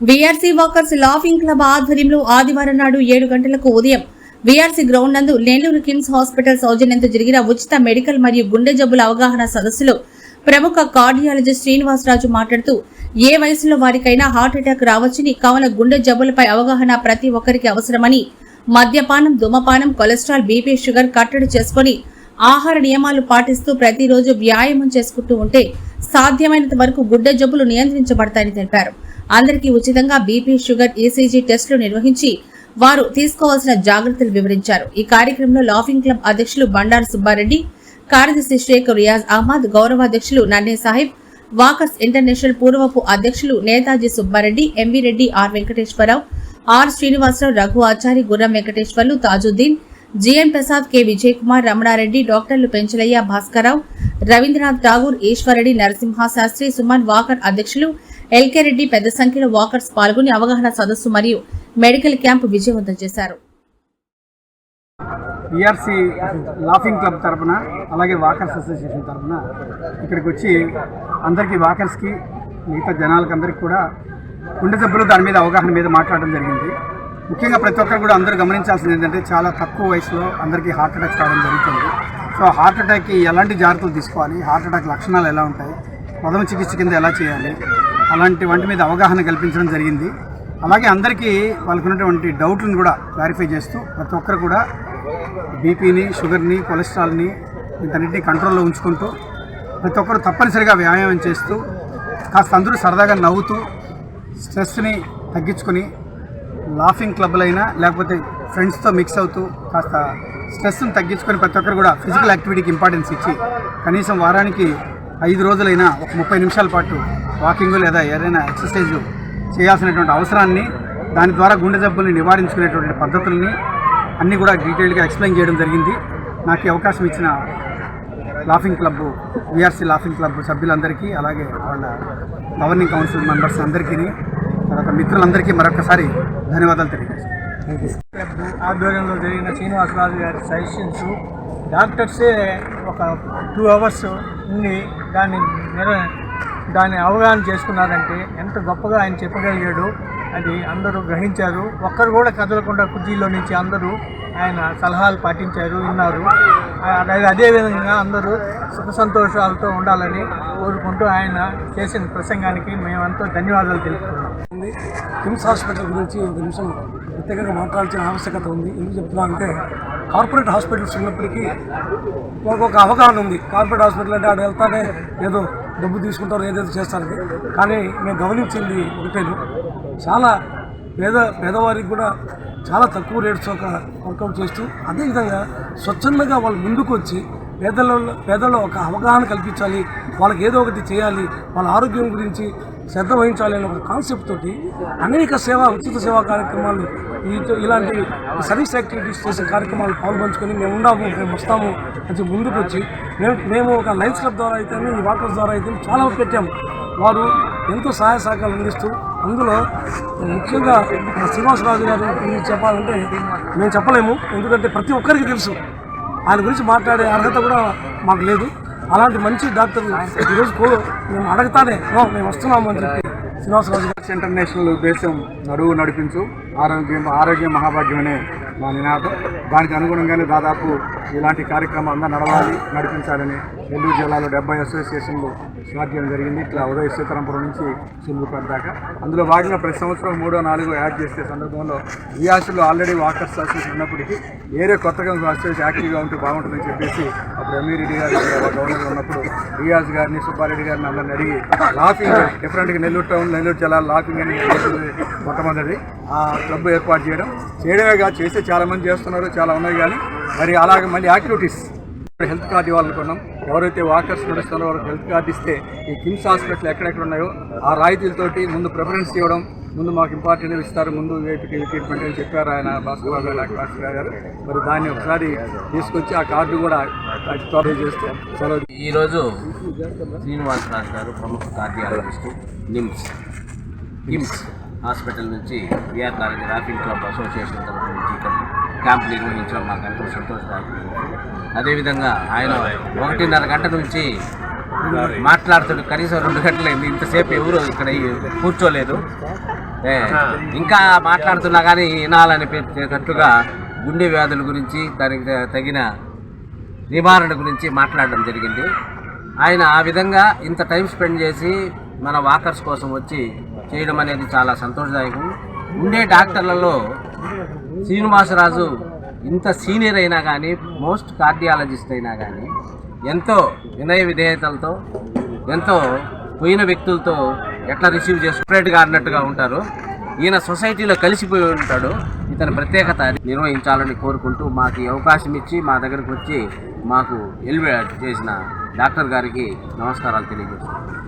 VRC walkers laughing club ఆధ్వర్యంలో ఆదివారం నాడు ఏడు గంటలకు ఉదయం వీఆర్సీ గ్రౌండ్ నందు నెల్లూరు కిమ్స్ హాస్పిటల్ సౌజన్యంతో జరిగిన ఉచిత మెడికల్ మరియు గుండె జబ్బుల అవగాహన సదస్సులో ప్రముఖ కార్డియాలజిస్ట్ శ్రీనివాసరాజు మాట్లాడుతూ ఏ వయసులో వారికైనా హార్ట్ అటాక్ రావచ్చని కావున గుండె జబ్బులపై అవగాహన ప్రతి ఒక్కరికి అవసరమని మద్యపానం దుమపానం కొలెస్ట్రాల్ బీపీ షుగర్ కట్టడి చేసుకుని ఆహార నియమాలు పాటిస్తూ ప్రతిరోజు వ్యాయామం చేసుకుంటూ ఉంటే సాధ్యమైనంత వరకు గుడ్డ జబ్బులు నియంత్రించబడతాయని తెలిపారు. అందరికీ ఉచితంగా బీపీ షుగర్ ఈసీజీ టెస్టులు నిర్వహించి వారు తీసుకోవాల్సిన జాగ్రత్తలు వివరించారు. ఈ కార్యక్రమంలో లాఫింగ్ క్లబ్ అధ్యక్షులు బండారు సుబ్బారెడ్డి కార్యదర్శి షేక్ రియాజ్ అహ్మద్ గౌరవాధ్యక్షులు నన్నే సాహిబ్ వాకర్స్ ఇంటర్నేషనల్ పూర్వపు అధ్యక్షులు Netaji Subbareddy MV Reddy R Venkateswararao R Srinivasarao Raghu Achari Gurram Venkateswarlu Tajuddin GN Prasad K Vijay Kumar Ramanareddy డాక్టర్లు పెంచలయ్య భాస్కరరావు రవీంద్రనాథ్ ఠాగూర్ ఈశ్వరరెడ్డి నరసింహ శాస్త్రి సుమన్ వాకర్ అధ్యక్షులు ఎల్కే రెడ్డి పెద్ద సంఖ్యలో వాకర్స్ పాల్గొని అవగాహన సదస్సు మరియు మెడికల్ క్యాంపు విజయవంతం చేశారు. ఈఆర్సీ లాఫింగ్ క్లబ్ తరపున అలాగే వాకర్స్ అసోసియేషన్ తరపున ఇక్కడికి వచ్చి అందరికీ వాకర్స్కి మిగతా జనాలకి అందరికీ కూడా గుండె జబ్బులు దాని మీద అవగాహన మీద మాట్లాడడం జరిగింది. ముఖ్యంగా ప్రతి ఒక్కరు కూడా అందరూ గమనించాల్సింది ఏంటంటే చాలా తక్కువ వయసులో అందరికీ హార్ట్ అటాక్స్ రావడం జరుగుతుంది. సో హార్ట్ అటాక్కి ఎలాంటి జాగ్రత్తలు తీసుకోవాలి? హార్ట్ అటాక్ లక్షణాలు ఎలా ఉంటాయి? ప్రథమ చికిత్స కింద ఎలా చేయాలి? అలాంటి వాటి మీద అవగాహన కల్పించడం జరిగింది. అలాగే అందరికీ వాళ్ళకు ఉన్నటువంటి డౌట్లను కూడా క్లారిఫై చేస్తూ ప్రతి ఒక్కరు కూడా బీపీని షుగర్ని కొలెస్ట్రాల్ని వీటన్నిటిని కంట్రోల్లో ఉంచుకుంటూ ప్రతి ఒక్కరు తప్పనిసరిగా వ్యాయామం చేస్తూ కాస్త అందరూ సరదాగా నవ్వుతూ స్ట్రెస్ని తగ్గించుకొని లాఫింగ్ క్లబ్లైనా లేకపోతే ఫ్రెండ్స్తో మిక్స్ అవుతూ కాస్త స్ట్రెస్ని తగ్గించుకొని ప్రతి ఒక్కరు కూడా ఫిజికల్ యాక్టివిటీకి ఇంపార్టెన్స్ ఇచ్చి కనీసం వారానికి ఐదు రోజులైనా ఒక ముప్పై నిమిషాల పాటు వాకింగ్ లేదా ఏదైనా ఎక్సర్సైజ్ చేయాల్సినటువంటి అవసరాన్ని దాని ద్వారా గుండె జబ్బుల్ని నివారించుకునేటువంటి పద్ధతుల్ని అన్నీ కూడా డీటెయిల్గా ఎక్స్ప్లెయిన్ చేయడం జరిగింది. నాకు అవకాశం ఇచ్చిన laughing club VRC laughing club సభ్యులందరికీ అలాగే వాళ్ళ గవర్నింగ్ కౌన్సిల్ మెంబర్స్ అందరికీ తర్వాత మిత్రులందరికీ మరొకసారి ధన్యవాదాలు తెలియజేస్తాను ఆధ్వర్యంలో జరిగిన శ్రీనివాసరాజు గారి సజెషన్స్ డాక్టర్సే ఒక టూ అవర్స్ ఉండి దాన్ని నిర దాన్ని అవగాహన చేసుకున్నారంటే ఎంత గొప్పగా ఆయన చెప్పగలిగాడు అది అందరూ గ్రహించారు. ఒక్కరు కూడా కదలకుండా కుర్చీలో నుంచి అందరూ ఆయన సలహాలు పాటించారు విన్నారు. అదే అదేవిధంగా అందరూ సుఖ సంతోషాలతో ఉండాలని కోరుకుంటూ ఆయన చేసిన ప్రసంగానికి మేమంతా ధన్యవాదాలు తెలుపుతున్నాం. ఉంది. కిమ్స్ హాస్పిటల్ గురించి ఒక నిమిషం ప్రత్యేకంగా మాట్లాడాల్సిన ఆవశ్యకత ఉంది. ఎందుకు చెప్తున్నా అంటే కార్పొరేట్ హాస్పిటల్స్ ఉన్నప్పటికీ మాకు ఒక అవగాహన ఉంది. కార్పొరేట్ హాస్పిటల్ అంటే ఆడ వెళ్తానే ఏదో డబ్బు తీసుకుంటారు ఏదేదో చేస్తారని కానీ మేము గమనించింది ఒకటేను చాలా పేద పేదవారికి కూడా చాలా తక్కువ రేట్స్ ఒక వర్కౌట్ చేస్తూ అదేవిధంగా స్వచ్ఛందంగా వాళ్ళు ముందుకు వచ్చి పేదలలో పేదల్లో ఒక అవగాహన కల్పించాలి. వాళ్ళకి ఏదో ఒకటి చేయాలి. వాళ్ళ ఆరోగ్యం గురించి శ్రద్ధ వహించాలి అనే ఒక కాన్సెప్ట్ తోటి అనేక సేవా ఉచిత సేవా కార్యక్రమాలు ఈ ఇలాంటి సర్వీస్ యాక్టివిటీస్ చేసే కార్యక్రమాలు పాల్పంచుకొని మేము ఉన్నాము మేము వస్తాము అని ముందుకు వచ్చి మేము మేము ఒక లైన్స్ క్లబ్ ద్వారా అయితే ఈ వాకర్స్ ద్వారా అయితే చాలా పెట్టాము. వారు ఎంతో సహాయ సహకారాలు అందిస్తూ అందులో ముఖ్యంగా శ్రీనివాసరాజు గారు గురించి చెప్పాలంటే మేము చెప్పలేము. ఎందుకంటే ప్రతి ఒక్కరికి తెలుసు. ఆయన గురించి మాట్లాడే అర్హత కూడా మాకు లేదు. అలాంటి మంచి డాక్టర్ ఈరోజు కో మేము అడగతానే మేము వస్తున్నాము అని చెప్పి శ్రీనివాసరాజు గారు ఇంటర్నేషనల్ దేశం నడువు నడిపించు ఆరోగ్యం ఆరోగ్యం మహాభాగ్యం అనే మా నినాదం. దానికి అనుగుణంగానే దాదాపు ఇలాంటి కార్యక్రమాలు నడవాలి నడిపించాలని నెల్లూరు జిల్లాలో డెబ్బై అసోసియేషన్లు స్టార్ట్ చేయడం జరిగింది. ఇట్లా ఉదయ సీతారాంపురం నుంచి సులువుపేట దాకా. అందులో భాగంగా ప్రతి సంవత్సరం మూడో నాలుగో యాడ్ చేసే సందర్భంలో ఈ ఆశలో ఆల్రెడీ వాకర్స్ అసోసియేషన్ ఉన్నప్పటికీ ఏరే కొత్తగా అసోసియేషన్ యాక్టివ్గా ఉంటే బాగుంటుందని చెప్పేసి అప్పుడు ఎంవీ రెడ్డి గారు గవర్నర్ ఉన్నప్పుడు రియాజ్ గారిని సుబ్బారెడ్డి గారిని అందరిని అడిగి లాఫింగ్ డిఫరెంట్గా నెల్లూరు టౌన్ నెల్లూరు జిల్లా లాఫింగ్ అని మొట్టమొదటి ఆ క్లబ్ ఏర్పాటు చేయడం చేయడమే కాదు చేస్తే చాలామంది చేస్తున్నారు చాలా ఉన్నాయి కానీ మరి అలాగే మళ్ళీ యాక్టివిటీస్. హెల్త్ కార్డు ఇవ్వాలనుకున్నాం ఎవరైతే వాకర్స్ నడుస్తున్నారో వాళ్ళకి హెల్త్ కార్డు ఇస్తే ఈ కిమ్స్ హాస్పిటల్ ఎక్కడెక్కడ ఉన్నాయో ఆ రాయితీలతోటి ముందు ప్రిఫరెన్స్ ఇవ్వడం ముందు మాకు ఇంపార్టెంట్ ఇస్తారు. ముందు ట్రీట్మెంట్ అని చెప్పారు ఆయన భాస్కర్ గారు భాస్కర్ గారు. మరి దాన్ని ఒకసారి తీసుకొచ్చి ఆ కార్డు కూడా త్వరగా చేస్తే సెలవు ఈరోజు శ్రీనివాసరాజు గారు ప్రముఖ కార్డియాలజిస్ట్ నిమ్స్ నిమ్స్ హాస్పిటల్ నుంచి VR college laughing club association camp నిర్వహించడం మాకు ఎంతో సంతోషదాయకం. అదేవిధంగా ఆయన ఒకటిన్నర గంట నుంచి మాట్లాడుతుడు. కనీసం రెండు గంటలైంది. ఇంతసేపు ఎవరు ఇక్కడ కూర్చోలేదు. ఏ, ఇంకా మాట్లాడుతున్నా కానీ వినాలనిపించేటట్టుగా గుండె వ్యాధుల గురించి దానికి తగిన నివారణ గురించి మాట్లాడడం జరిగింది. ఆయన ఆ విధంగా ఇంత టైం స్పెండ్ చేసి మన వాకర్స్ కోసం వచ్చి చేయడం అనేది చాలా సంతోషదాయకం. ఉండే డాక్టర్లలో శ్రీనివాసరాజు ఇంత సీనియర్ అయినా కానీ మోస్ట్ కార్డియాలజిస్ట్ అయినా కానీ ఎంతో వినయ విధేయతలతో ఎంతో పోయిన వ్యక్తులతో ఎట్లా రిసీవ్ చేసి సపరేట్గా అన్నట్టుగా ఉంటారు. ఈయన సొసైటీలో కలిసిపోయి ఉంటాడు. ఇతని ప్రత్యేకత నిర్వహించాలని కోరుకుంటూ మాకు అవకాశం ఇచ్చి మా దగ్గరకు వచ్చి మాకు ఎలివేట్ చేసిన డాక్టర్ గారికి నమస్కారాలు తెలియజేస్తున్నాను